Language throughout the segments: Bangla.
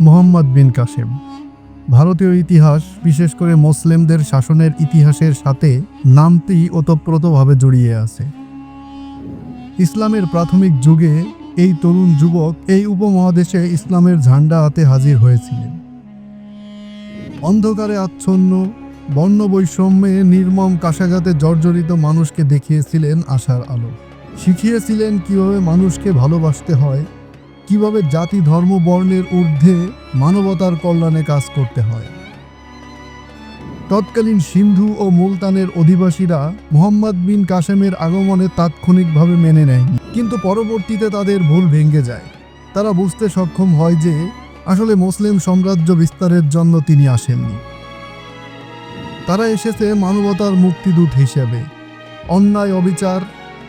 মোহাম্মদ বিন কাসেম। ভারতীয় ইতিহাস, বিশেষ করে মুসলিমদের শাসনের ইতিহাসের সাথে নামটি ওতপ্রোতভাবে জড়িয়ে আছে। ইসলামের প্রাথমিক যুগে এই তরুণ যুবক এই উপমহাদেশে ইসলামের ঝান্ডা হাতে হাজির হয়েছিলেন। অন্ধকারে আচ্ছন্ন বর্ণ বৈষম্যে নির্মম কাশাঘাতে জর্জরিত মানুষকে দেখিয়েছিলেন আশার আলো। শিখিয়েছিলেন কীভাবে মানুষকে ভালোবাসতে হয় কীভাবে জাতি, ধর্ম, বর্ণের ঊর্ধ্বে মানবতার কল্যাণে কাজ করতে হয়। তৎকালীন সিন্ধু ও মুলতানের অধিবাসীরা মোহাম্মদ বিন কাসেমের আগমনে তাৎক্ষণিকভাবে মেনে নেয়নি। কিন্তু পরবর্তীতে তাদের ভুল ভেঙে যায়। তারা বুঝতে সক্ষম হয় যে, আসলে মুসলিম সাম্রাজ্য বিস্তারের জন্য তিনি আসেননি। তারা এসেছে মানবতার মুক্তিদূত হিসেবে। অন্যায়, অবিচার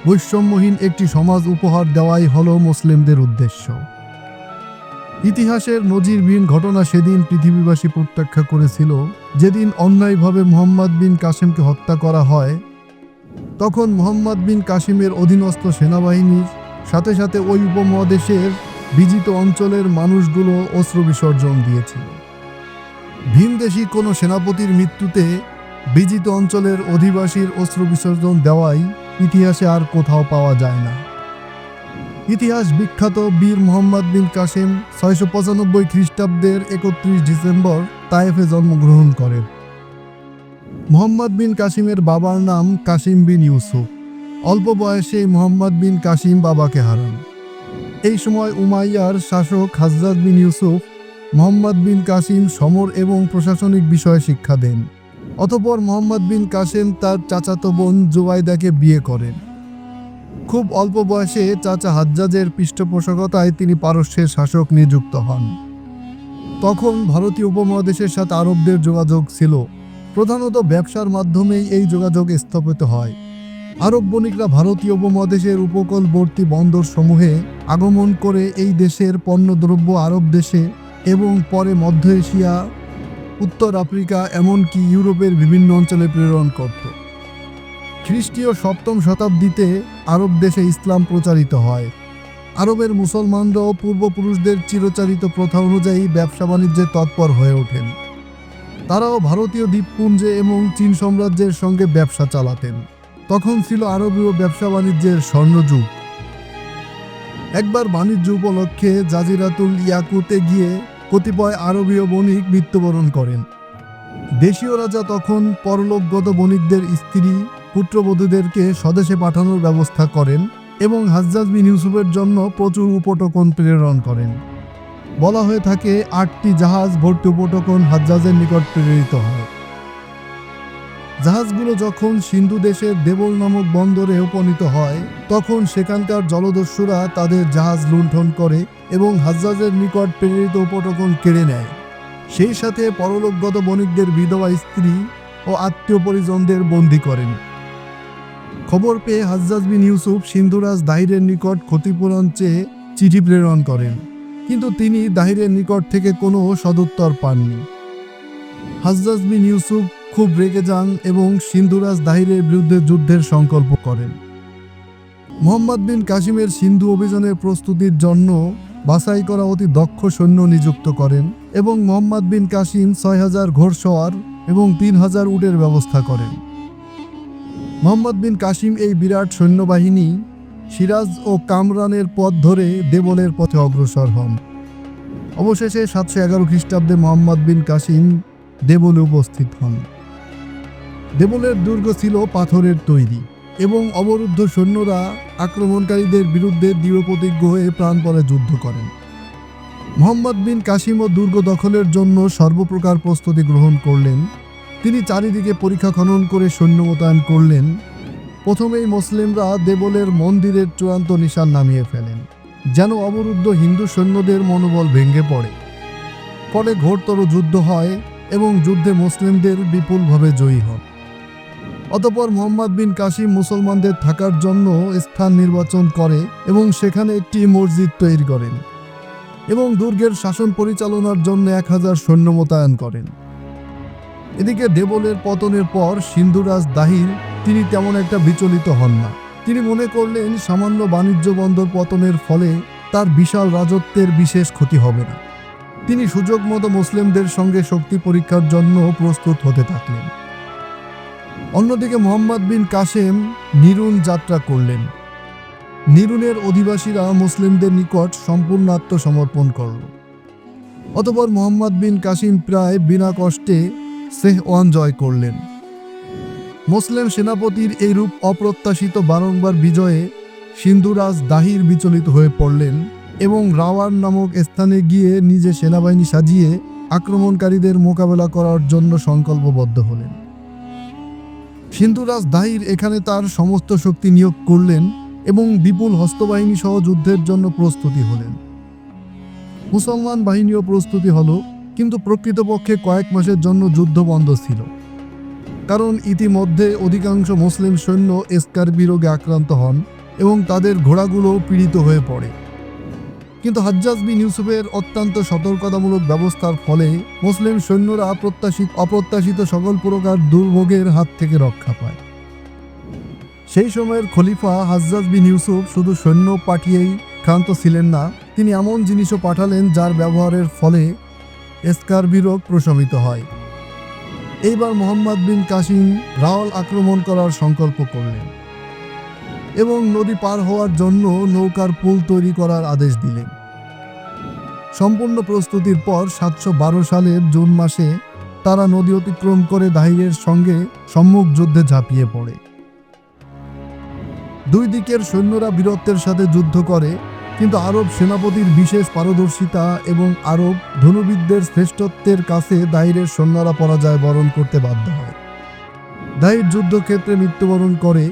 বৈষম্যহীন একটি সমাজ উপহার দেওয়াই হলো মুসলিমদের উদ্দেশ্য। ইতিহাসের নজিরবিহীন ঘটনা সেদিন পৃথিবীবাসী প্রত্যাখ্যা করেছিল, যেদিন অন্যায়ভাবে মোহাম্মদ বিন কাসিমকে হত্যা করা হয়, তখন মোহাম্মদ বিন কাসিমের অধীনস্থ সেনাবাহিনীর সাথে সাথে ওই উপমহাদেশের বিজিত অঞ্চলের মানুষগুলো অস্ত্র বিসর্জন দিয়েছিল। ভিনদেশি কোনো সেনাপতির মৃত্যুতে বিজিত অঞ্চলের অধিবাসীর অস্ত্র বিসর্জন দেওয়াই ইতিহাসে আর কোথাও পাওয়া যায় না। ইতিহাস বিখ্যাত বীর মোহাম্মদ বিন কাসেম ছয়শো পঁচানব্বই খ্রিস্টাব্দের একত্রিশ ডিসেম্বর তায়েফে জন্মগ্রহণ করেন। মোহাম্মদ বিন কাসিমের বাবার নাম কাসিম বিন ইউসুফ। অল্প বয়সে মোহাম্মদ বিন কাসিম বাবাকে হারান। এই সময় উমাইয়ার শাসক হাজরাত বিন ইউসুফ মোহাম্মদ বিন কাসিম সমর এবং প্রশাসনিক বিষয়ে শিক্ষা দেন। অতপর মোহাম্মদ বিন কাসেম তার চাচাতো বোন জুবাইদাকে বিয়ে করেন। খুব অল্প বয়সে চাচা হাজ্জাজের পৃষ্ঠপোষকতায় তিনি পারস্যের শাসক নিযুক্ত হন। তখন ভারতীয় উপমহাদেশের সাথে আরবদের যোগাযোগ ছিল। প্রধানত ব্যবসার মাধ্যমেই এই যোগাযোগ স্থাপিত হয়। আরব বণিকরা ভারতীয় উপমহাদেশের উপকূলবর্তী বন্দর সমূহে আগমন করে এই দেশের পণ্যদ্রব্য আরব দেশে এবং পরে মধ্য এশিয়া উত্তর আফ্রিকা, এমনকি ইউরোপের বিভিন্ন অঞ্চলে প্রেরণ করত। খ্রিস্টীয় সপ্তম শতাব্দীতে আরব দেশে ইসলাম প্রচারিত হয়। আরবের মুসলমানরাও পূর্বপুরুষদের চিরচারিত প্রথা অনুযায়ী ব্যবসা বাণিজ্যে তৎপর হয়ে ওঠেন। তারাও ভারতীয় দ্বীপপুঞ্জে এবং চীন সাম্রাজ্যের সঙ্গে ব্যবসা চালাতেন। তখন ছিল আরবীয় ব্যবসা বাণিজ্যের স্বর্ণযুগ। একবার বাণিজ্য উপলক্ষে জাজিরাতুল ইয়াকুতে গিয়ে কতিপয় আরবীয় বণিক মৃত্যুবরণ করেন। দেশীয় রাজা তখন পরলোকগত বণিকদের স্ত্রী, পুত্রবধূদেরকে স্বদেশে পাঠানোর ব্যবস্থা করেন এবং হাজ্জাজ বিন ইউসুফের জন্য প্রচুর উপটকন প্রেরণ করেন। বলা হয়ে থাকে, আটটি জাহাজ ভর্তি উপটকন হাজ্জাজের নিকট প্রেরিত হয়। জাহাজগুলো যখন সিন্ধু দেশের দেবল নামক বন্দরে উপনীত হয়, তখন সেখানকার জলদস্যুরা তাদের জাহাজ লুণ্ঠন করে এবং হাজ্জাজের নিকট প্রেরিত উপটকন কেড়ে নেয়। সেই সাথে পরলোকগত বণিকদের বিধবা স্ত্রী ও আত্মীয় পরিজনদের বন্দী করেন। খবর পেয়ে হাজ্জাজ বিন ইউসুফ সিন্ধুরাজ দাহিরের নিকট ক্ষতিপূরণ চেয়ে চিঠি প্রেরণ করেন, কিন্তু তিনি দাহিরের নিকট থেকে কোনো সদুত্তর পাননি। হাজ্জাজ বিন ইউসুফ খুব রেগে যান এবং সিন্ধুরাজ দাহিরের বিরুদ্ধে যুদ্ধের সংকল্প করেন। মোহাম্মদ বিন কাসিমের সিন্ধু অভিযানের প্রস্তুতির জন্য বাছাই করা অতি দক্ষ সৈন্য নিযুক্ত করেন এবং মোহাম্মদ বিন কাসিম ছয় হাজার ঘোড়সওয়ার এবং তিন হাজার উটের ব্যবস্থা করেন। মোহাম্মদ বিন কাসিম এই বিরাট সৈন্যবাহিনী সিরাজ ও কামরানের পথ ধরে দেবলের পথে অগ্রসর হন। অবশেষে সাতশো এগারো খ্রিস্টাব্দে মোহাম্মদ বিন কাসিম দেবলে উপস্থিত হন। দেবলের দুর্গ ছিল পাথরের তৈরি এবং অবরুদ্ধ সৈন্যরা আক্রমণকারীদের বিরুদ্ধে দৃঢ়প্রতিজ্ঞ হয়ে প্রাণপণে যুদ্ধ করেন। মোহাম্মদ বিন কাসিম ও দুর্গ দখলের জন্য সর্বপ্রকার প্রস্তুতি গ্রহণ করলেন। তিনি চারিদিকে পরীক্ষা খনন করে সৈন্য মোতায়েন করলেন। প্রথমেই মুসলিমরা দেবলের মন্দিরের চূড়ান্ত নিশান নামিয়ে ফেলেন, যেন অবরুদ্ধ হিন্দু সৈন্যদের মনোবল ভেঙে পড়ে। পরে ঘোরতর যুদ্ধ হয় এবং যুদ্ধে মুসলিমদের বিপুলভাবে জয়ী হন। অতপর মোহাম্মদ বিন কাসিম মুসলমানদের থাকার জন্য স্থান নির্বাচন করে এবং সেখানে একটি মসজিদ তৈরি করেন এবং দুর্গের শাসন পরিচালনার জন্য এক হাজার সৈন্য মোতায়েন করেন। এদিকে দেবলের পতনের পর সিন্ধুরাজ দাহির, তিনি তেমন একটা বিচলিত হন না। তিনি মনে করলেন সামান্য বাণিজ্য বন্দর পতনের ফলে তার বিশাল রাজত্বের বিশেষ ক্ষতি হবে না। তিনি সুযোগ মতো মুসলিমদের সঙ্গে শক্তি পরীক্ষার জন্য প্রস্তুত হতে থাকলেন। অন্যদিকে মোহাম্মদ বিন কাসেম নিরুন যাত্রা করলেন। নিরুনের অধিবাসীরা মুসলিমদের নিকট সম্পূর্ণ আত্মসমর্পণ করল। অতপর মোহাম্মদ বিন কাসিম প্রায় বিনা কষ্টে সেহওয়ান জয় করলেন। মুসলিম সেনাপতির এইরূপ অপ্রত্যাশিত বারংবার বিজয়ে সিন্ধুরাজ দাহির বিচলিত হয়ে পড়লেন এবং রাওয়ার নামক স্থানে গিয়ে নিজে সেনাবাহিনী সাজিয়ে আক্রমণকারীদের মোকাবেলা করার জন্য সংকল্পবদ্ধ হলেন। সিন্ধুরাজ দাহির এখানে তার সমস্ত শক্তি নিয়োগ করলেন এবং বিপুল হস্তবাহিনী সহ যুদ্ধের জন্য প্রস্তুতি হলেন। মুসলমান বাহিনীও প্রস্তুতি হলো, কিন্তু প্রকৃতপক্ষে কয়েক মাসের জন্য যুদ্ধ বন্ধ ছিল। কারণ ইতিমধ্যে অধিকাংশ মুসলিম সৈন্য এসকারবি রোগে আক্রান্ত হন এবং তাদের ঘোড়াগুলো পীড়িত হয়ে পড়ে। কিন্তু হাজ্জাজ বিন ইউসুফের অত্যন্ত সতর্কতামূলক ব্যবস্থার ফলে মুসলিম সৈন্যরা অপ্রত্যাশিত অপ্রত্যাশিত সকল প্রকার দুর্ভোগের হাত থেকে রক্ষা পায়। সেই সময়ের খলিফা হাজ্জাজ বিন ইউসুফ শুধু সৈন্য পাঠিয়েই ক্ষান্ত ছিলেন না, তিনি এমন জিনিসও পাঠালেন যার ব্যবহারের ফলে এসকারবি প্রশমিত হয়। এইবার মোহাম্মদ বিন কাসিম রাওয়াল আক্রমণ করার সংকল্প করলেন। এবং নদী পার হওয়ার জন্য নৌকার পুল তৈরি করার আদেশ দিলেন। সম্পূর্ণ প্রস্তুতির পর সাতশো বারো সালের জুন মাসে তারা নদী অতিক্রম করে দাহিরের সঙ্গে সম্মুখ যুদ্ধে ঝাঁপিয়ে পড়ে। দুই দিকের সৈন্যরা বীরত্বের সাথে যুদ্ধ করে, কিন্তু আরব সেনাপতির বিশেষ পারদর্শিতা এবং আরব ধনুবিদদের শ্রেষ্ঠত্বের কাছে দাহিরের সৈন্যরা পরাজয় বরণ করতে বাধ্য হয়। দাহির যুদ্ধক্ষেত্রে মৃত্যুবরণ করে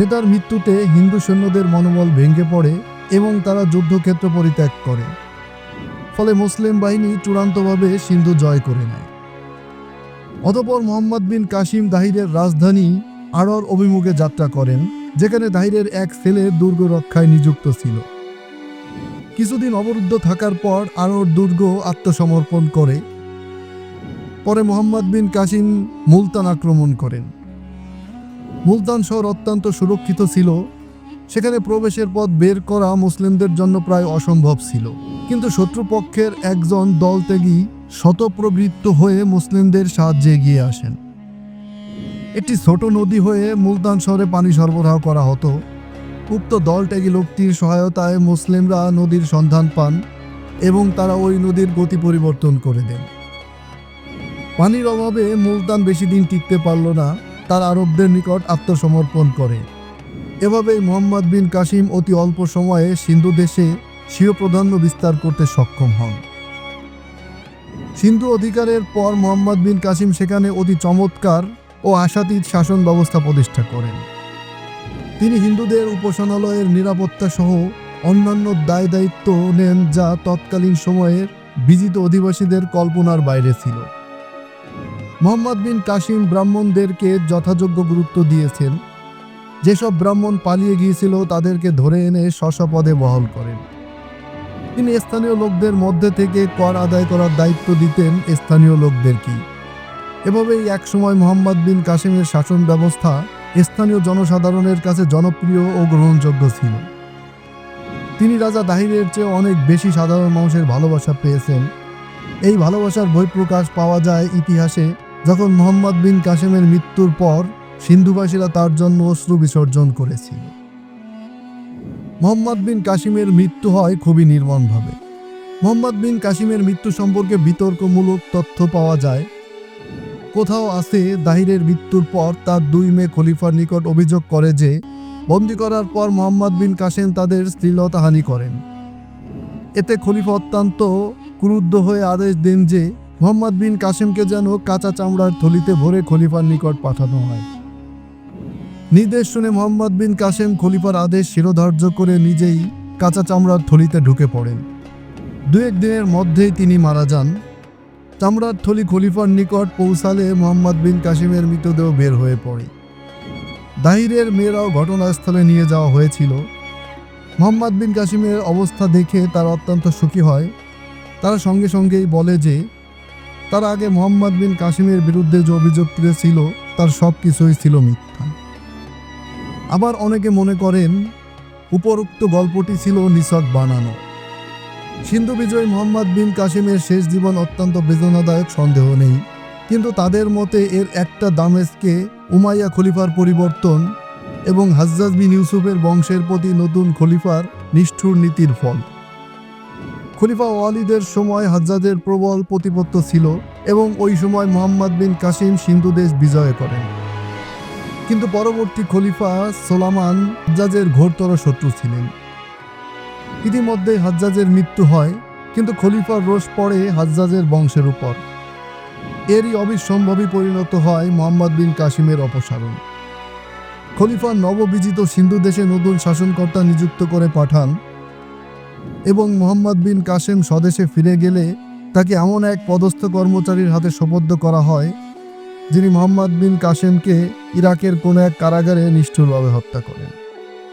নেতার মৃত্যুতে হিন্দু সৈন্যদের মনোবল ভেঙে পড়ে এবং তারা যুদ্ধক্ষেত্র পরিত্যাগ করে। ফলে মুসলিম বাহিনী চূড়ান্তভাবে সিন্ধু জয় করে নেয়। অতপর মোহাম্মদ বিন কাসিম দাহিরের রাজধানী আড়র অভিমুখে যাত্রা করেন, যেখানে দাহিরের এক ছেলে দুর্গ রক্ষায় নিযুক্ত ছিল। কিছুদিন অবরুদ্ধ থাকার পর আড়র দুর্গ আত্মসমর্পণ করে। পরে মোহাম্মদ বিন কাসিম মুলতান আক্রমণ করেন। মুলতান শহর অত্যন্ত সুরক্ষিত ছিল। সেখানে প্রবেশের পথ বের করা মুসলিমদের জন্য প্রায় অসম্ভব ছিল। কিন্তু শত্রুপক্ষের একজন দলত্যাগী শতপ্রবৃত্ত হয়ে মুসলিমদের সাহায্যে এগিয়ে আসেন। একটি ছোট নদী হয়ে মুলতান শহরে পানি সরবরাহ করা হতো। উক্ত দলত্যাগী লোকটির সহায়তায় মুসলিমরা নদীর সন্ধান পান এবং তারা ওই নদীর গতি পরিবর্তন করে দেন। পানির অভাবে মুলতান বেশি দিন টিকতে পারল না। তার আরবদের নিকট আত্মসমর্পণ করে। এভাবেই মোহাম্মদ বিন কাসিম অতি অল্প সময়ে সিন্ধু দেশে স্বীয় প্রাধান্য বিস্তার করতে সক্ষম হন। সিন্ধু অধিকারের পর মোহাম্মদ বিন কাসিম সেখানে অতি চমৎকার ও আশাতীত শাসন ব্যবস্থা প্রতিষ্ঠা করেন। তিনি হিন্দুদের উপাসনালয়ের নিরাপত্তা সহ অন্যান্য দায় দায়িত্ব নেন যা তৎকালীন সময়ের বিজিত অধিবাসীদের কল্পনার বাইরে ছিল। মোহাম্মদ বিন কাসিম ব্রাহ্মণদেরকে যথাযোগ্য গুরুত্ব দিয়েছেন। যেসব ব্রাহ্মণ পালিয়ে গিয়েছিল, তাদেরকে ধরে এনে স্বস্বপদে বহাল করেন। তিনি স্থানীয় লোকদের মধ্যে থেকে কর আদায় করার দায়িত্ব দিতেন। স্থানীয় লোকদেরকেই এভাবেই একসময় মোহাম্মদ বিন কাসিমের শাসন ব্যবস্থা স্থানীয় জনসাধারণের কাছে জনপ্রিয় ও গ্রহণযোগ্য ছিল। তিনি রাজা দাহিরের চেয়ে অনেক বেশি সাধারণ মানুষের ভালোবাসা পেয়েছেন। এই ভালোবাসার বহিঃপ্রকাশ পাওয়া যায় ইতিহাসে যখন মোহাম্মদ বিন কাসেমের মৃত্যুর পর সিন্ধুবাসীরা তার জন্য অশ্রু বিসর্জন করেছিল। মোহাম্মদ বিন কাসিমের মৃত্যু হয় খুবই নির্মমভাবে। মোহাম্মদ বিন কাসিমের মৃত্যু সম্পর্কে বিতর্কমূলক তথ্য পাওয়া যায়। কোথাও আছে দাহিরের মৃত্যুর পর তার দুই মেয়ে খলিফার নিকট অভিযোগ করে যে, বন্দি করার পর মোহাম্মদ বিন কাসেম তাদের স্ত্রীলতাহানি করেন। এতে খলিফা অত্যন্ত ক্রুদ্ধ হয়ে আদেশ দেন যে মোহাম্মদ বিন কাসিমকে যেন কাঁচা চামড়ার থলিতে ভরে খলিফার নিকট পাঠানো হয়। নির্দেশ শুনে মোহাম্মদ বিন কাসেম খলিফার আদেশ শিরোধার্য করে নিজেই কাঁচা চামড়ার থলিতে ঢুকে পড়েন। দু এক দিনের মধ্যেই তিনি মারা যান। চামড়ার থলি খলিফার নিকট পৌঁছালে মোহাম্মদ বিন কাসিমের মৃতদেহ বের হয়ে পড়ে। দাহিরের মেয়েরাও ঘটনাস্থলে নিয়ে যাওয়া হয়েছিল। মোহাম্মদ বিন কাসিমের অবস্থা দেখে তারা অত্যন্ত সুখী হয়। তারা সঙ্গে সঙ্গেই বলে যে তার আগে মোহাম্মদ বিন কাসিমের বিরুদ্ধে যে অভিযোগ তুলেছিল, তার সব কিছুই ছিল মিথ্যা। আবার অনেকে মনে করেন, উপরোক্ত গল্পটি ছিল নিছক বানানো। সিন্ধু বিজয় মোহাম্মদ বিন কাসিমের শেষ জীবন অত্যন্ত বেদনাদায়ক, সন্দেহ নেই। কিন্তু তাদের মতে এর একটা দামেস্কে উমাইয়া খলিফার পরিবর্তন এবং হাজ্জাজ বিন ইউসুফের বংশের প্রতি নতুন খলিফার নিষ্ঠুর নীতির ফল। খলিফা ওয়ালিদের সময় হাজ্জাজের প্রবল প্রতিপত্ত ছিল এবং ওই সময় মোহাম্মদ বিন কাসিম সিন্ধু দেশ বিজয় করেন। কিন্তু পরবর্তী খলিফা সোলামান হাজ্জাজের ঘোরতর শত্রু ছিলেন। ইতিমধ্যে হাজ্জাজের মৃত্যু হয়, কিন্তু খলিফার রোষ পড়ে হাজ্জাজের বংশের উপর। এরই অবিসম্ভবই পরিণত হয় মোহাম্মদ বিন কাসিমের অপসারণ। খলিফা নববিজিত সিন্ধু দেশে নতুন শাসনকর্তা নিযুক্ত করে পাঠান এবং মোহাম্মদ বিন কাসেম স্বদেশে ফিরে গেলে তাকে এমন এক পদস্থ কর্মচারীর হাতে সোপর্দ করা হয়, যিনি মোহাম্মদ বিন কাসেমকে ইরাকের কোনো এক কারাগারে নিষ্ঠুরভাবে হত্যা করেন।